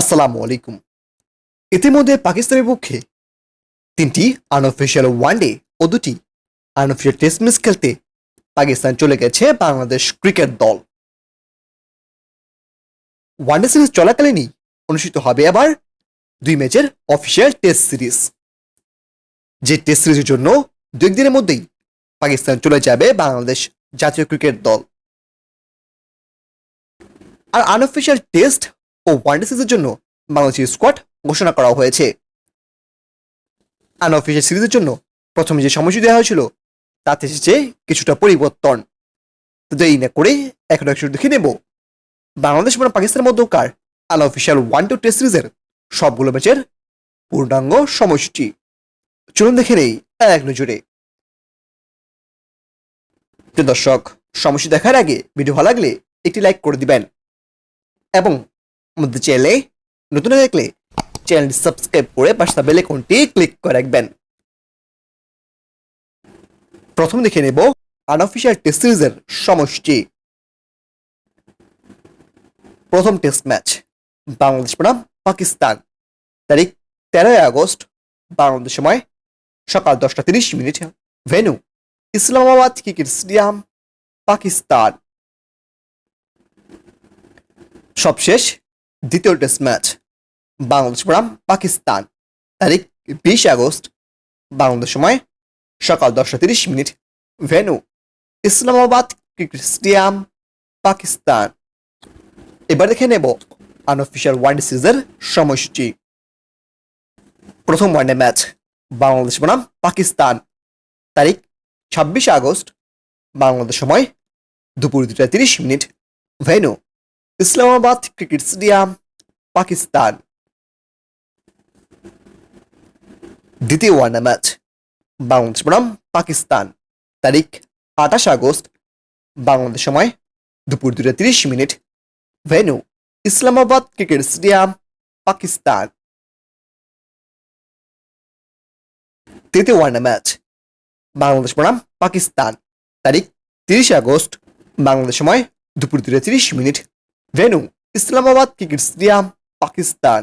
আসসালামু আলাইকুম। ইতিমধ্যে পাকিস্তানের পক্ষে তিনটি আনঅফিসিয়াল ওয়ানডে ও দুটি আনঅফিসিয়াল টেস্ট ম্যাচ খেলতে পাকিস্তান চলে গেছে বাংলাদেশ ক্রিকেট দল। ওয়ানডে সিরিজ চলাকালীনই অনুষ্ঠিত হবে আবার দুই ম্যাচের অফিসিয়াল টেস্ট সিরিজ যে টেস্ট সিরিজের জন্য দু একদিনের মধ্যেই পাকিস্তান চলে যাবে বাংলাদেশ জাতীয় ক্রিকেট দল। আর আনঅফিসিয়াল টেস্ট ও ওয়ানডে সিরিজের জন্য বাংলাদেশের স্কোয়াড ঘোষণা করা হয়েছে। আনঅফিসিয়াল সিরিজের জন্য প্রথমে যে সময়সূচি দেওয়া হয়েছিল, তাতে এসেছে কিছুটা পরিবর্তন। দেরি না করে এখন একটু দেখে নেব। বাংলাদেশ এবং পাকিস্তানের মধ্যকার আনঅফিসিয়াল ওয়ান টু টেস্ট সিরিজের সবগুলো ম্যাচের পূর্ণাঙ্গ সময়সূচি? চলুন দেখে নেই এক নজরে। দর্শক, সময়সূচি দেখার আগে ভিডিও ভালো লাগলে একটি লাইক করে দিবেন। এবং আমাদের চ্যানেলে নতুন হয়ে দেখলে চ্যানেলটি সাবস্ক্রাইব করে পাশে বেল আইকনটি ক্লিক করে রাখবেন। প্রথম দেখে নেব আনঅফিসিয়াল টেস্ট সিরিজের সমষ্টি। প্রথম টেস্ট ম্যাচ বাংলাদেশ বনাম পাকিস্তান। তারিখ তেরোই আগস্ট, বাংলাদেশ সময় সকাল দশটা তিরিশ minute. Venue Islamabad cricket stadium, Pakistan. সবশেষ দ্বিতীয় টেস্ট ম্যাচ বাংলাদেশ বনাম পাকিস্তান। তারিখ বিশ আগস্ট, বাংলাদেশ সময় সকাল দশটা তিরিশ minute. Venue Islamabad cricket stadium, Pakistan. এবার দেখে নেব আনঅফিসিয়াল ওয়ানডে সিরিজের সময়সূচি। প্রথম ওয়ানডে ম্যাচ বাংলাদেশ বনাম পাকিস্তান। তারিখ ছাব্বিশে আগস্ট, বাংলাদেশ সময় দুপুর দুটা তিরিশ minute. Venue Islamabad cricket stadium, Pakistan. দ্বিতীয় ওয়ানডে ম্যাচ বাংলাদেশ বনাম পাকিস্তান। তারিখ আঠাশ আগস্ট, বাংলাদেশ সময় দুপুর দুটা তিরিশ minute. Venue Islamabad cricket stadium, Pakistan. তৃতীয় ওয়ানডে ম্যাচ বাংলাদেশ বনাম পাকিস্তান। তারিখ তিরিশে আগস্ট, বাংলাদেশ সময় দুপুর দুটা তিরিশ minute. Venue Islamabad cricket stadium Pakistan